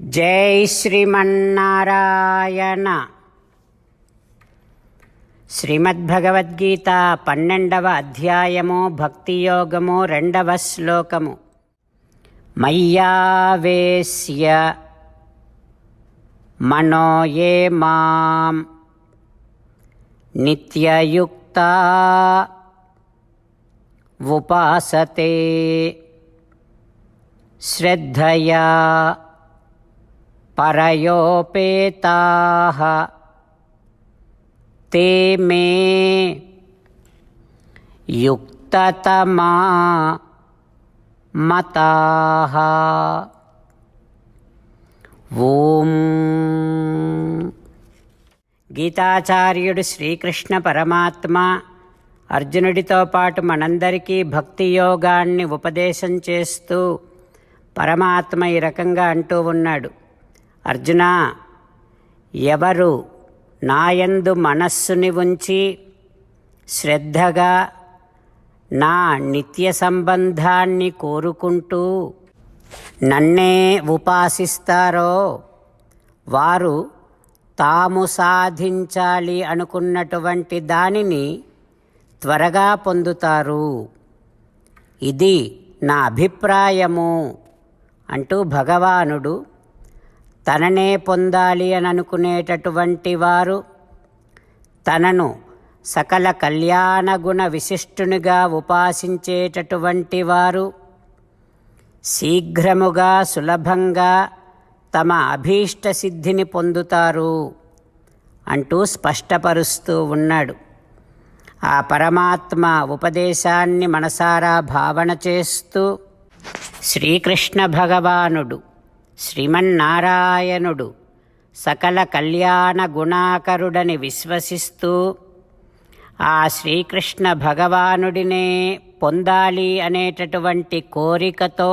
జై శ్రీమన్నారాయణ. శ్రీమద్భగవద్గీత పన్నెండవ అధ్యాయము భక్తియోగము రెండవ శ్లోకము. మయ్యావేశ్య మనోయే మాం నిత్యయుక్త ఉపాసతే శ్రద్ధయా పరయోపేతా తే మే యుక్తతమా మతాః ఓం గీతాచార్యుడు శ్రీకృష్ణ పరమాత్మ అర్జునుడితో పాటు మనందరికీ భక్తి యోగాన్ని ఉపదేశం చేస్తూ పరమాత్మ ఈ రకంగా అంటూ ఉన్నాడు. అర్జున ఎవరు నాయందు మనస్సుని ఉంచి శ్రద్ధగా నా నిత్య సంబంధాన్ని కోరుకుంటూ నన్నే ఉపాసిస్తారో? వారు తాము సాధించాలి అనుకున్నటువంటి దానిని త్వరగా పొందుతారు. ఇది నా అభిప్రాయము అంటూ భగవానుడు తననే పొందాలి అని అనుకునేటటువంటి వారు తనను సకల కళ్యాణ గుణ విశిష్టునిగా ఉపాసించేటటువంటి వారు శీఘ్రముగా సులభంగా తమ అభీష్ట సిద్ధిని పొందుతారు అంటూ స్పష్టపరుస్తూ ఉన్నాడు. ఆ పరమాత్మ ఉపదేశాన్ని మనసారా భావన చేస్తూ శ్రీకృష్ణ భగవానుడు శ్రీమన్నారాయణుడు సకల కళ్యాణ గుణాకరుడని విశ్వసిస్తూ ఆ శ్రీకృష్ణ భగవానుడినే పొందాలి అనేటటువంటి కోరికతో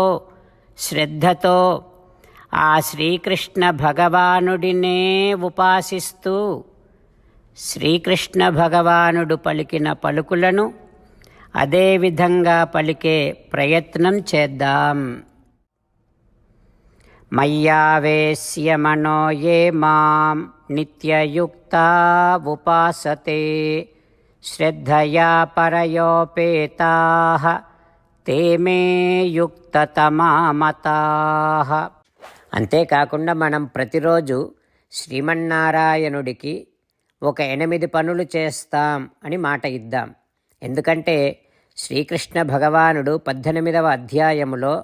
శ్రద్ధతో ఆ శ్రీకృష్ణ భగవానుడినే ఉపాసిస్తూ శ్రీకృష్ణ భగవానుడు పలికిన పలుకులను అదేవిధంగా పలికే ప్రయత్నం చేద్దాం. మయ్యావేశ్య మనో మాం నిత్యయుక్తా ఉపాసతే శ్రద్ధయా పరయోపేతా తే మే అంతేకాకుండా మనం ప్రతిరోజు శ్రీమన్నారాయణుడికి ఒక ఎనిమిది పనులు చేస్తాం అని మాట ఇద్దాం. ఎందుకంటే శ్రీకృష్ణ భగవానుడు పద్దెనిమిదవ అధ్యాయములో